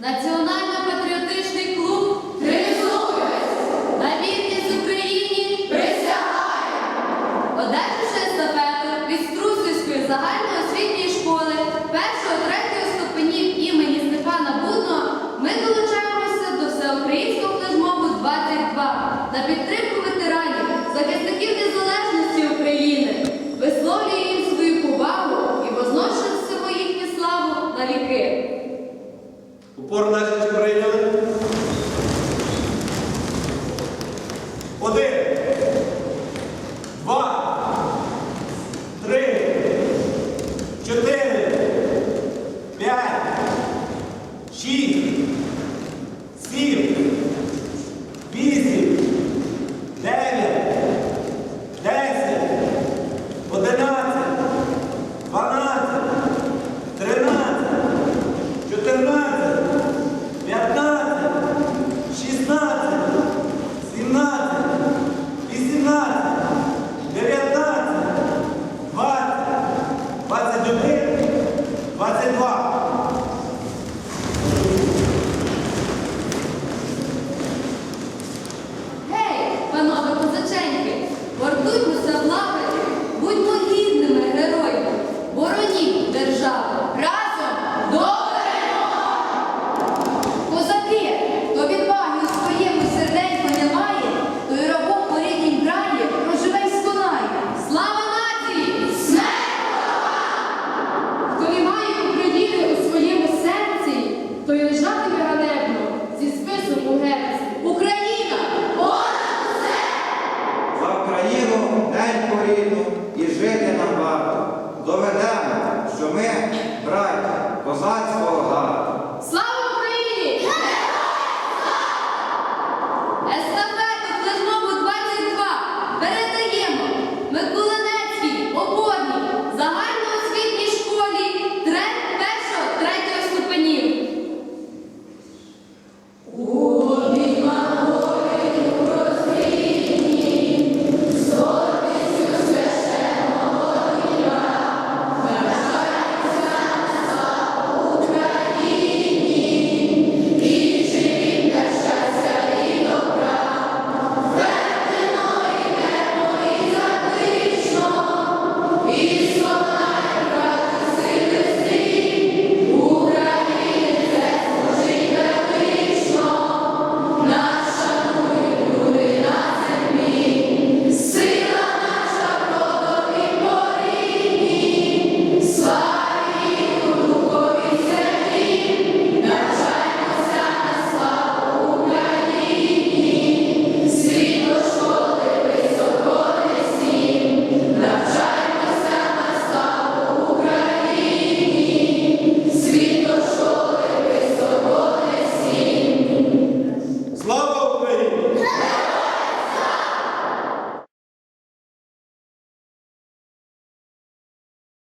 Національно-патріотичний клуб реалізується на вільність Україні присягає. Одержавши естафету від Струсівської загальноосвітньої школи 1-3 ступенів імені Степана Будного ми долучаємося до всеукраїнського флешмобу 22 на підтримку. Порнашість прийняли. Один. Два. Три. Чотири. П'ять. Шість. Два. Гей, панове козаченьки, вартуймося Україну і жити нам варто. Доведемо, що ми